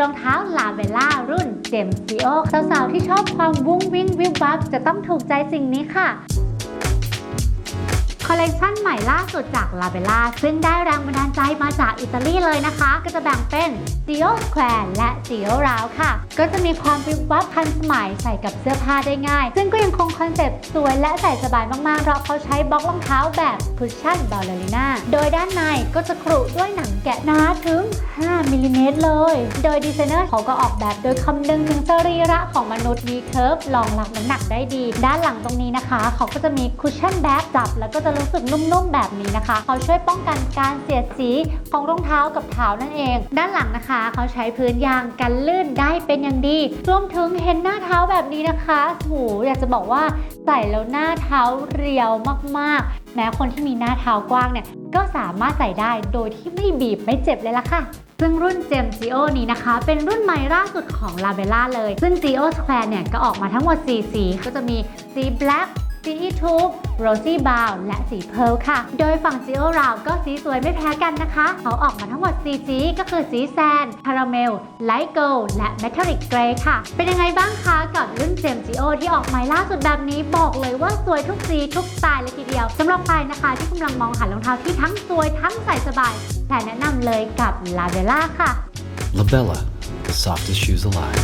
รองเท้าลาเวล่ารุ่นเจมซิโอสาวๆที่ชอบความวุ้งวิ่งวิบวับจะต้องถูกใจสิ่งนี้ค่ะ อลเลกชันใหม่ล่าสุดจาก l a b e l l a ซึ่งได้แรงบันดาลใจมาจากอิตาลีเลยนะคะ ก็จะแบ่งเป็น g i o Square และ g i o Round ค่ะ ก็จะมีความวิบวับทันสมัยใส่กับเสื้อผ้าได้ง่าย ซึ่งก็ยังคงคอนเซ็ปต์สวยและใส่สบายมากๆเพราะเขาใช้บล็อกรองเท้าแบบคุชชั่นบ a ลเลริน่าโดยด้านในก็จะครุด้วยหนังแกะหนาถึง 5มิลลิเมตรเลย โดยดีไซเนอร์เขาก็ออกแบบโดยคำนึงถึงสรีระของมนุษย์มีเคิร์ฟรองรับน้ำหนักได้ดี ด้านหลังตรงนี้นะคะ เขาก็จะมีคุชชั่นแบ็กจับแล้วก็จะรู้สึกนุ่มๆแบบนี้นะคะ เขาช่วยป้องกันการเสียดสีของรองเท้ากับเท้านั่นเอง ด้านหลังนะคะ เขาใช้พื้นยางกันลื่นได้เป็นอย่างดี รวมถึงเห็นหน้าเท้าแบบนี้นะคะโหอยากจะบอกว่าใส่แล้วหน้าเท้าเรียวมากๆ แม้คนที่มีหน้าเท้ากว้างเนี่ยก็สามารถใส่ได้โดยที่ไม่บีบไม่เจ็บเลยล่ะค่ะซึ่งรุ่น Gem Geo นี้นะคะ เป็นรุ่นใหม่ล่าสุดของ l a b e l l a เลย ซึ่ง Geo Square เนี่ย ก็ออกมาทั้งหมด 4 สี ก็จะมีสี Black สี Tube Rosy Brow และสี Pearl ค่ะ โดยฝั่ง Geo Round ก็สีสวยไม่แพ้กันนะคะ เขาออกมาทั้งหมด4สีก็คือสีแซน Caramel Light Gold และ Metallic Grey ค่ะ เป็นยังไงบ้างคะกับรุ่น Gem Geo ที่ออกใหม่ล่าสุดแบบนี้บอกเลยว่าสวยทุกสีทุกสไตล์เลยทีเดียวสำหรับใครนะคะที่กำลังมองหารองเท้าที่ทั้งสวยทั้งใส่สบาย แต่แนะนำเลยกับ l a b e l l a ค่ะ Labella, the softest shoes alive.